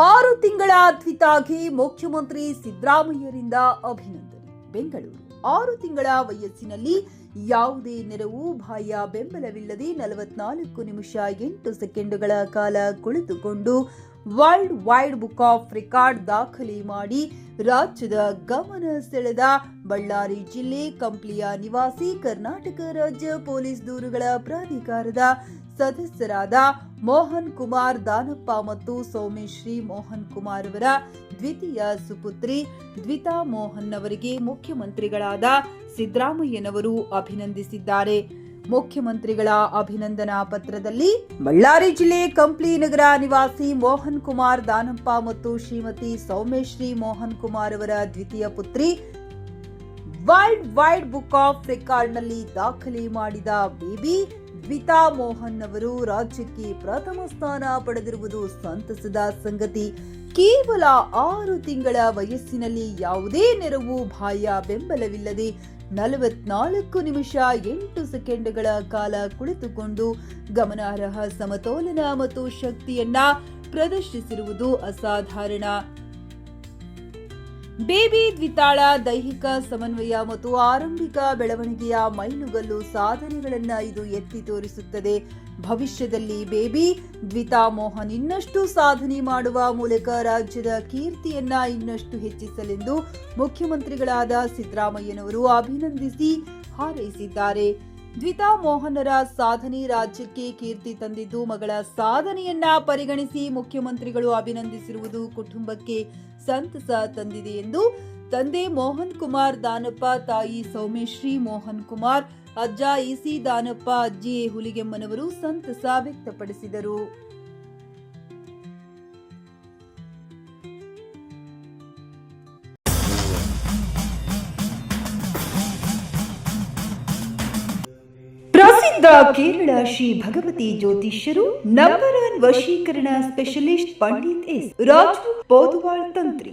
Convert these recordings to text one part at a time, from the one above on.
ಆರು ತಿಂಗಳ ತ್ವಿತಾಗಿ ಮುಖ್ಯಮಂತ್ರಿ ಸಿದ್ದರಾಮಯ್ಯರಿಂದ ಅಭಿನಂದನೆ. ಬೆಂಗಳೂರು, ಆರು ತಿಂಗಳ ವಯಸ್ಸಿನಲ್ಲಿ ಯಾವುದೇ ನೆರವು ಬಾಹ್ಯ ಬೆಂಬಲವಿಲ್ಲದೆ ನಲವತ್ನಾಲ್ಕು ನಿಮಿಷ ಎಂಟು ಸೆಕೆಂಡುಗಳ ಕಾಲ ಕುಳಿತುಕೊಂಡು world wide book of record ದಾಖಲೆ ಮಾಡಿ ರಾಜ್ಯದ ಗಮನ ಸೆಳೆದ ಬಳ್ಳಾರಿ ಜಿಲ್ಲೆ ಕಂಪ್ಲಿಯ ನಿವಾಸಿ ಕರ್ನಾಟಕ ರಾಜ್ಯ ಪೊಲೀಸ್ ದೂರುಗಳ ಪ್ರಾಧಿಕಾರದ ಸದಸ್ಯರಾದ ಮೋಹನ್ ಕುಮಾರ್ ದಾನಪ್ಪ ಮತ್ತು ಸೌಮೇಶ್ರೀ ಮೋಹನ್ ಕುಮಾರ್ ಅವರ ದ್ವಿತೀಯ ಸುಪುತ್ರಿ ದ್ವಿತಾ ಮೋಹನ್ ಅವರಿಗೆ ಮುಖ್ಯಮಂತ್ರಿಗಳಾದ ಸಿದ್ದರಾಮಯ್ಯನವರು ಅಭಿನಂದಿಸಿದ್ದಾರೆ. ಮುಖ್ಯಮಂತ್ರಿಗಳ ಅಭಿನಂದನಾ ಪತ್ರದಲ್ಲಿ ಬಳ್ಳಾರಿ ಜಿಲ್ಲೆ ಕಂಪ್ಲಿ ನಗರ ನಿವಾಸಿ ಮೋಹನ್ ಕುಮಾರ್ ದಾನಪ್ಪ ಮತ್ತು ಶ್ರೀಮತಿ ಸೌಮೇಶ್ರೀ ಮೋಹನ್ ಕುಮಾರ್ ಅವರ ದ್ವಿತೀಯ ಪುತ್ರಿ ವರ್ಲ್ಡ್ ವೈಡ್ ಬುಕ್ ಆಫ್ ರೆಕಾರ್ಡ್ನಲ್ಲಿ ದಾಖಲೆ ಮಾಡಿದ ಬೇಬಿ ದ್ವಿತಾ ಮೋಹನ್ ಅವರು ರಾಜ್ಯಕ್ಕೆ ಪ್ರಥಮ ಸ್ಥಾನ ಪಡೆದಿರುವುದು ಸಂತಸದ ಸಂಗತಿ. ಕೇವಲ ಆರು ತಿಂಗಳ ವಯಸ್ಸಿನಲ್ಲಿ ಯಾವುದೇ ನೆರವು ಬಾಹ್ಯ ಬೆಂಬಲವಿಲ್ಲದೆ ನಲವತ್ನಾಲ್ಕು ನಿಮಿಷ ಎಂಟು ಸೆಕೆಂಡ್ಗಳ ಕಾಲ ಕುಳಿತುಕೊಂಡು ಗಮನಾರ್ಹ ಸಮತೋಲನ ಮತ್ತು ಶಕ್ತಿಯನ್ನ ಪ್ರದರ್ಶಿಸಿರುವುದು ಅಸಾಧಾರಣ. ಬೇಬಿ ದ್ವಿತಾಳ ದೈಹಿಕ ಸಮನ್ವಯ ಮತ್ತು ಆರಂಭಿಕ ಬೆಳವಣಿಗೆಯ ಮೈಲುಗಲ್ಲು ಸಾಧನೆಗಳನ್ನು ಇದು ಎತ್ತಿ ತೋರಿಸುತ್ತದೆ. ಭವಿಷ್ಯದಲ್ಲಿ ಬೇಬಿ ದ್ವಿತಾ ಮೋಹನ್ ಇನ್ನಷ್ಟು ಸಾಧನೆ ಮಾಡುವ ಮೂಲಕ ರಾಜ್ಯದ ಕೀರ್ತಿಯನ್ನ ಇನ್ನಷ್ಟು ಹೆಚ್ಚಿಸಲೆಂದು ಮುಖ್ಯಮಂತ್ರಿಗಳಾದ ಸಿದ್ದರಾಮಯ್ಯನವರು ಅಭಿನಂದಿಸಿ ಹಾರೈಸಿದ್ದಾರೆ. ದ್ವಿತಾ ಮೋಹನರ ಸಾಧನೆ ರಾಜ್ಯಕ್ಕೆ ಕೀರ್ತಿ ತಂದಿದ್ದು ಮಗಳ ಸಾಧನೆಯನ್ನ ಪರಿಗಣಿಸಿ ಮುಖ್ಯಮಂತ್ರಿಗಳು ಅಭಿನಂದಿಸಿರುವುದು ಕುಟುಂಬಕ್ಕೆ ಸಂತಸ ತಂದಿದೆ ಎಂದು ತಂದೆ ಮೋಹನ್ ಕುಮಾರ್, ದಾನಪ್ಪ, ತಾಯಿ ಸೌಮೇಶ್ರೀ ಮೋಹನ್ ಕುಮಾರ್, ಅಜ್ಜ ಇಸಿ ದಾನಪ್ಪ, ಅಜ್ಜಿ. ಹುಲಿಗೆಮ್ಮನವರು ಸಂತಸ ವ್ಯಕ್ತಪಡಿಸಿದರು ಪ್ರಸಿದ್ಧ ಕೇರಳ ಶ್ರೀ ಭಗವತಿ ಜ್ಯೋತಿಷ್ಯರು ನಂಬರ್ ಒನ್ ವಶೀಕರಣ ಸ್ಪೆಷಲಿಸ್ಟ್ ಪಂಡಿತ್ ಎಸ್ ರಾಜು ಪೋದುವಾಳ್ ತಂತ್ರಿ.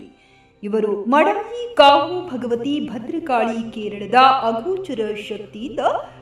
ಇವರು ಮಡವಿ ಕಾವು ಭಗವತಿ ಭದ್ರಕಾಳಿ ಕೇರಳದ ಅಗೋಚರ ಶಕ್ತಿಯಿಂದ